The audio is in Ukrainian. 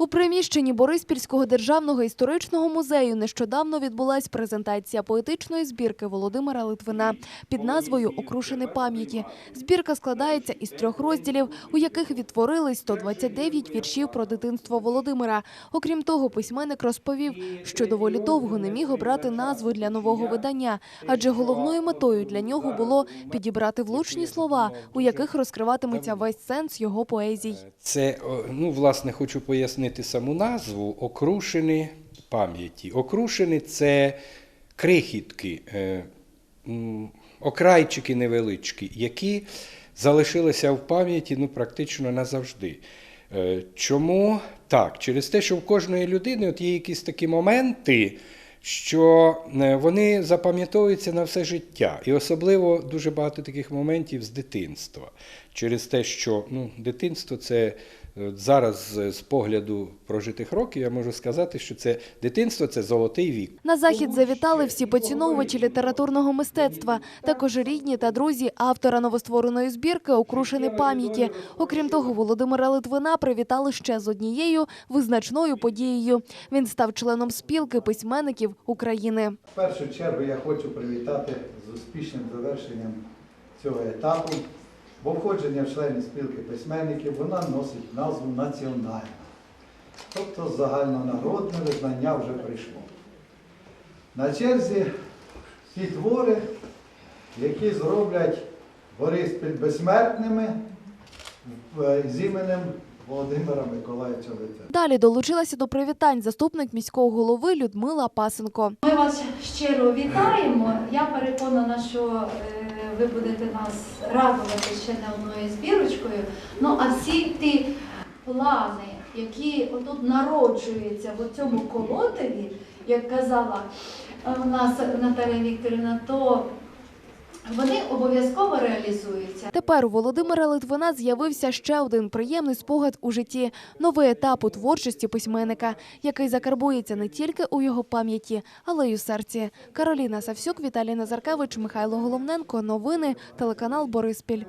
У приміщенні Бориспільського державного історичного музею нещодавно відбулась презентація поетичної збірки Володимира Литвина під назвою Окрушини пам'яті. Збірка складається із трьох розділів, у яких відтворились 129 віршів про дитинство Володимира. Окрім того, письменник розповів, що доволі довго не міг обрати назву для нового видання, адже головною метою для нього було підібрати влучні слова, у яких розкриватиметься весь сенс його поезій. Це, ну, власне, хочу пояснити саму назву Окрушини пам'яті. Окрушини це крихітки, е, окрайчики невеличкі, які залишилися в пам'яті ну, практично назавжди. Е, Чому так? Через те, що в кожної людини от є якісь такі моменти, що е, вони запам'ятовуються на все життя. І особливо дуже багато таких моментів з дитинства. Через те, що ну, дитинство це зараз е, з погляду прожитих років, я можу сказати, що це дитинство це золотий вік. На захід завітали всі поціновувачі літературного мистецтва, також рідні та друзі автора новоствореної збірки «Окрушини пам'яті». Окрім того, Володимира Литвина привітали ще з однією визначною подією. Він став членом спілки письменників України. В першу чергу я хочу привітати з успішним завершенням цього етапу, бо входження в члени спілки письменників вона носить назву національна. Тобто загальнонародне визнання вже прийшло. На черзі ті твори, які зроблять Бориспіль безсмертними е, з іменем Володимира Миколаївича Литвина. Далі долучилася до привітань заступник міського голови Людмила Пасенко. Ми вас щиро вітаємо. Я переконана, що е, ви будете нас радувати ще не одною збірочкою. Ну а всі ті плани, які отут народжуються в цьому колотові, як казала е, у нас Наталія Вікторівна, то вони обов'язково реалізуються. Тепер у Володимира Литвина з'явився ще один приємний спогад у житті – новий етап у творчості письменника, який закарбується не тільки у його пам'яті, але й у серці. Кароліна Савсюк, Віталій Назаркевич, Михайло Головненко. Новини, телеканал Бориспіль.